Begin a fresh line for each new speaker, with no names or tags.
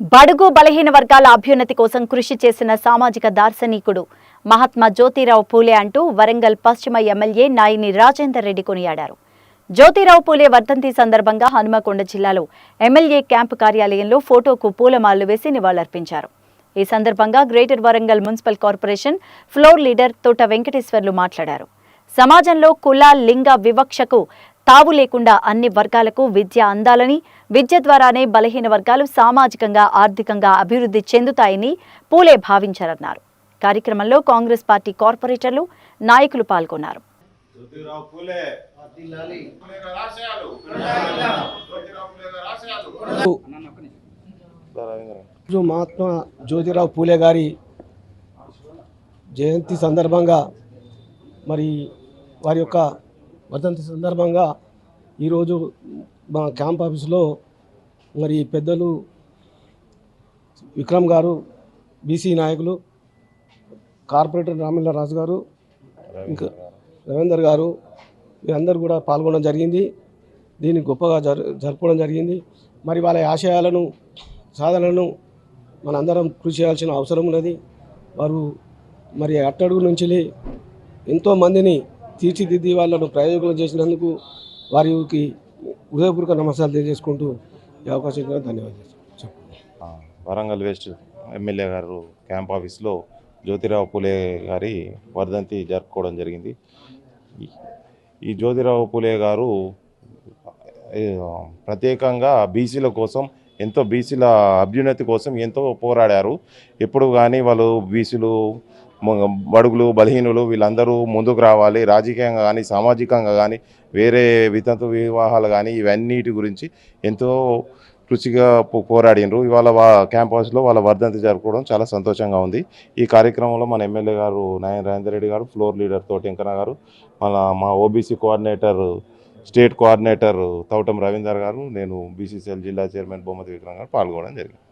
బడుగు బలహీన వర్గాల అభ్యున్నతి కోసం కృషి చేసిన సామాజిక దార్శనికుడు మహాత్మా జ్యోతిరావు పూలే అంటూ వరంగల్ పశ్చిమ ఎమ్మెల్యే నాయిని రాజేందర్ రెడ్డి కొనియాడారు. జ్యోతిరావు పూలే వర్ధంతి సందర్భంగా హనుమకొండ జిల్లాలో ఎమ్మెల్యే క్యాంపు కార్యాలయంలో ఫోటోకు పూలమాలలు వేసి నివాళులర్పించారు. ఈ సందర్భంగా greater Warangal municipal corporation floor leader Thota Venkateswarlu మాట్లాడారు. సమాజంలో కుల లింగ వివక్షకు తావు లేకుండా అన్ని వర్గాలకు విద్య అందాలని విద్య ద్వారానే బలహీన వర్గాలు సామాజికంగా ఆర్థికంగా అభివృద్ధి చెందుతాయని పూలే భావించారన్నారు కార్యక్రమంలో కాంగ్రెస్ పార్టీ కార్పొరేటర్లు నాయకులు పాల్గొన్నారు
మహాత్మా జ్యోతిరావు పూలే గారి జయంతి సందర్భంగా మరి వారి యొక్క వర్ధంతి సందర్భంగా ఈరోజు మా క్యాంప్ ఆఫీసులో మరి పెద్దలు విక్రమ్ గారు బీసీ నాయకులు కార్పొరేటర్ రామల్ల రాజు గారు ఇంకా రవీందర్ గారు వీరందరూ కూడా పాల్గొనడం జరిగింది. దీన్ని గొప్పగా జరు జరుపుకోవడం జరిగింది. మరి వాళ్ళ ఆశయాలను సాధనలను మనందరం కృషి చేయాల్సిన అవసరం ఉన్నది. వారు మరి అట్టడుగు నుంచి ఎంతో మందిని తీర్చిదిద్ది వాళ్ళను ప్రయోజకులు చేసినందుకు వారికి హృదయపూర్వక నమస్కారాలు తెలియజేసుకుంటూ ఈ అవకాశం ఇచ్చిన ధన్యవాదాలు
వరంగల్ వెస్ట్ ఎమ్మెల్యే గారు క్యాంప్ ఆఫీస్లో జ్యోతిరావు పూలే గారి వర్ధంతి జరుపుకోవడం జరిగింది. ఈ- జ్యోతిరావు పూలే గారు ప్రత్యేకంగా బీసీల కోసం ఎంతో బీసీల అభ్యున్నతి కోసం ఎంతో పోరాడారు. ఎప్పుడు కానీ వాళ్ళు బీసీలు బడుగులు బలహీనులు వీళ్ళందరూ ముందుకు రావాలి. రాజకీయంగా కానీ సామాజికంగా కానీ వేరే వితంతు వివాహాలు కానీ ఇవన్నిటి గురించి ఎంతో కృషిగా పోరాడినరు. ఇవాళ వా క్యాంపస్లో వాళ్ళ వర్ధంతి జరుపుకోవడం చాలా సంతోషంగా ఉంది. ఈ కార్యక్రమంలో మన ఎమ్మెల్యే గారు నాయన రెడ్డి గారు ఫ్లోర్ లీడర్ తోటి వెంకన్న గారు మన మా OBC coordinator state coordinator Thoutam Ravinder గారు నేను బీసీసీఎల్ జిల్లా చైర్మన్ బొమ్మతి విక్రమ్ గారు పాల్గొనడం జరిగింది.